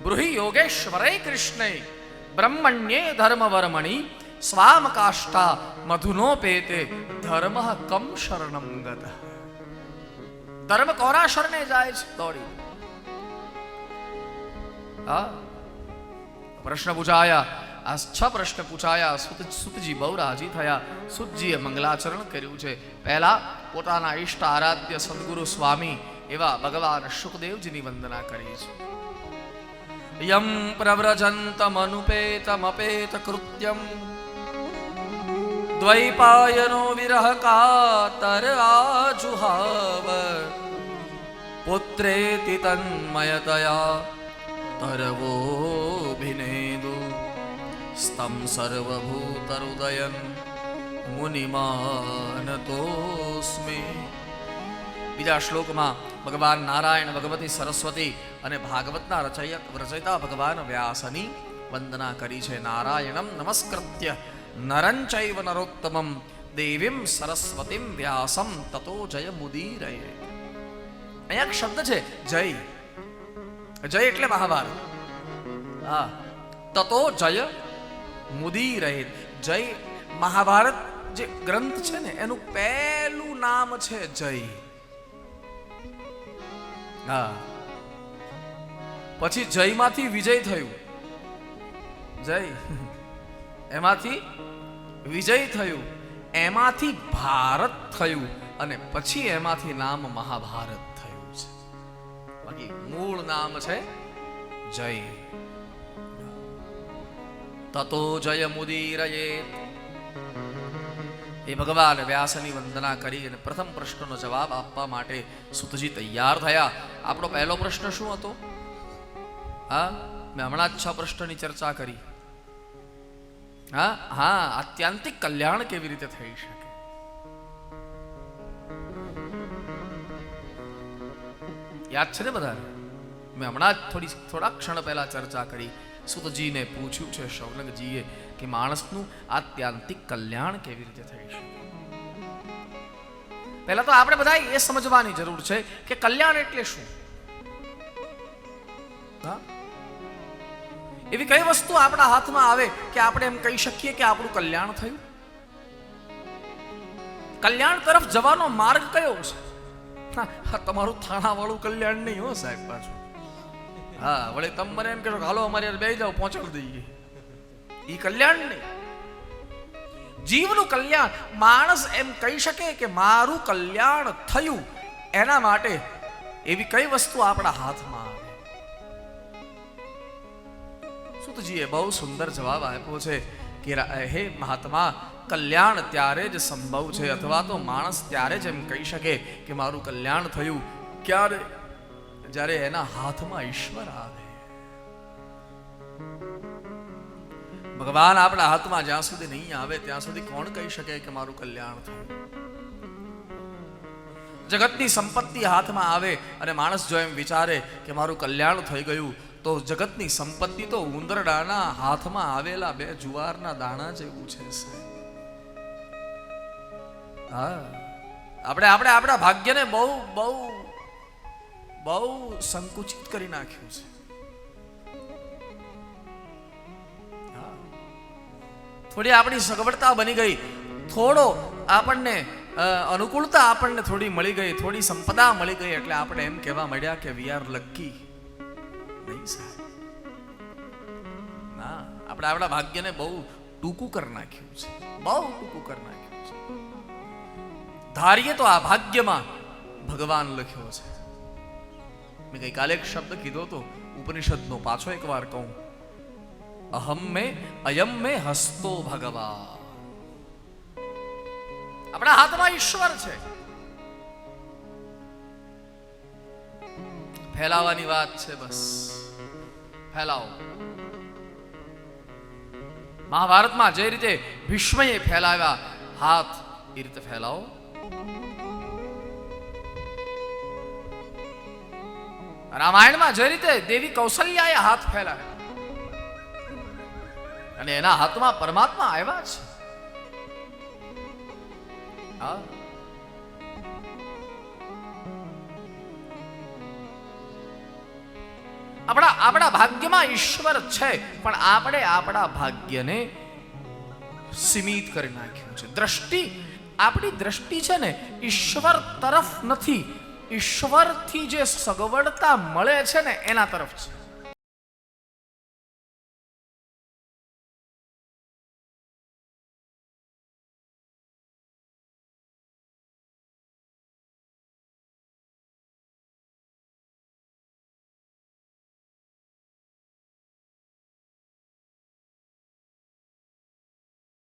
બ્રુહિ યોગેશ્વરે કૃષ્ણે બ્રહ્મણ્યે ધર્મવર્મણિ સ્વામકાષ્ટા મધુનોપેતે ધર્મ કમ શરણમ ગત ધર્મ કોના શરણે જાય છે દોડી હા પ્રશ્ન પૂછાયા આ છ પ્રશ્ન પૂછાયા સુત સુતજી બહુ રાજી થયા સુતજીએ મંગલાચરણ કર્યું છે પહેલા પોતાના ઈષ્ટ આરાધ્ય સદગુરુ સ્વામી એવા ભગવાન સુખદેવજીની વંદના કરી છે यं प्रव्रजन्तमनुपेतमपेतकृत्यम्। द्वैपायनो विरहकातराजुहाव पुत्रेति तन्मयतया तरवोऽभिनेदु। स्तं सर्वभूतरुदयं मुनिमानतोऽस्मि। બીજા શ્લોકમાં ભગવાન નારાયણ, ભગવતી સરસ્વતી અને ભાગવતના રચયક રચયિતા ભગવાન વ્યાસની વંદના કરી છે. નારાયણમ નમસ્કૃત્ય નરંચૈવ નરોત્તમમ, દેવીમ સરસ્વતીમ વ્યાસમ, તતો જય મુદીરય અહીંયા એક શબ્દ છે, જય. જય એટલે મહાભારત. હા. તતો જય મુદી રહે જય મહાભારત જે ગ્રંથ છે ને, એનું પહેલું નામ છે જય. હા. પછી જયમાંથી વિજય થયું. જય. એમાંથી વિજય થયું. એમાંથી ભારત થયું અને પછી એમાંથી નામ મહાભારત થયું છે. બાકી મૂળ નામ છે જય. તતો જય મુદીરયે એ ભગવાન, વ્યાસની વંદના કરી અને પ્રથમ પ્રશ્નનો જવાબ આપવા માટે સુતજી તૈયાર થયા. આપણો પહેલો પ્રશ્ન શું હતો? હા, મેં હમણાં જ છ પ્રશ્નની ચર્ચા કરી. હા હા, આત્યંતિક કલ્યાણ કેવી રીતે થઈ શકે? યાદ છે ને બધાને? મેં હમણાં જ થોડી થોડા ક્ષણ પહેલા ચર્ચા કરી. સુતજીને પૂછ્યું છે શૌનકજીએ કે માણસનું આત્યાંતિક કલ્યાણ કેવી રીતે થઈ શકે? પહેલા તો આપણે બધા એ સમજવાની જરૂર છે કે કલ્યાણ એટલે શું? એવી કઈ વસ્તુ આપણા હાથમાં આવે કે આપણે એમ કહી શકીએ કે આપણું કલ્યાણ થયું? કલ્યાણ તરફ જવાનો માર્ગ કયો છે? તમારું થાણાવાળું કલ્યાણ નહીં હો સાહેબ પાછું. હા, વળી તમે મને એમ કહેશો હાલો, અમારે બે જાઓ, પહોંચાડી દઈએ. એ કલ્યાણ નહીં. જીવનું કલ્યાણ, માણસ એમ કહી શકે કે મારું કલ્યાણ થયું, એના માટે એવી કઈ વસ્તુ આપણા હાથમાં આવે? સુતજીએ બહુ સુંદર જવાબ આપ્યો છે કે, હે મહાત્મા, કલ્યાણ ત્યારે જ સંભવ છે, અથવા તો માણસ ત્યારે જ એમ કહી શકે કે મારું કલ્યાણ થયું, ક્યારે જ્યારે એના હાથમાં ઈશ્વર આવે. ભગવાન આપણા હાથમાં જ્યાં સુધી નહીં આવે, ત્યાં સુધી કોણ કહી શકે કે મારું કલ્યાણ થયું? જગતની સંપત્તિ હાથમાં આવે અને માણસ જો એમ વિચારે કે મારું કલ્યાણ થઈ ગયું, તો જગતની સંપત્તિ તો ઉંદરડાના હાથમાં આવેલા બે જુવારના દાણા જેવું છે હા. આપણે આપણે આપણા ભાગ્યને બહુ બહુ બહુ સંકુચિત કરી નાખ્યું છે. થોડી આપણી સગવડતા બની ગઈ. થોડો આપણને અનુકૂળતા આપણને થોડી મળી ગઈ, થોડી સંપદા મળી ગઈ એટલે આપણે એમ કહેવા મળ્યા કે વી આર લકી સાહેબ. ના, આપણે આપણા ભાગ્યને બહુ ટૂંકું કરી નાખ્યું છે. બહુ ટૂંકું કરી નાખ્યું છે. ધારીએ તો આ ભાગ્યમાં ભગવાન લખ્યો છે. મેં ગઈકાલે એક શબ્દ કીધો હતો, ઉપનિષદનો પાછો એક વાર કહું. અહમ મે અયમ મે હસ્તો ભગવા આપણા હાથમાં ઈશ્વર છે. ફેલાવાની વાત છે બસ. ફેલાવો. મહાભારતમાં જે રીતે ભીષ્મએ ફેલાવ્યા, હાથ એ રીતે ફેલાવો. રામાયણમાં જે રીતે દેવી કૌશલ્યાએ હાથ ફેલાવ્યા અને એના હાથમાં પરમાત્મા આવ્યા છે. આપણા આપણા ભાગ્યમાં ઈશ્વર છે, પણ આપણે આપણા ભાગ્યને સીમિત કરી નાખ્યું છે. દ્રષ્ટિ, આપણી દ્રષ્ટિ છે ને ઈશ્વર તરફ નથી ઈશ્વરથી જે સગવડતા મળે છે ને એના તરફ છે.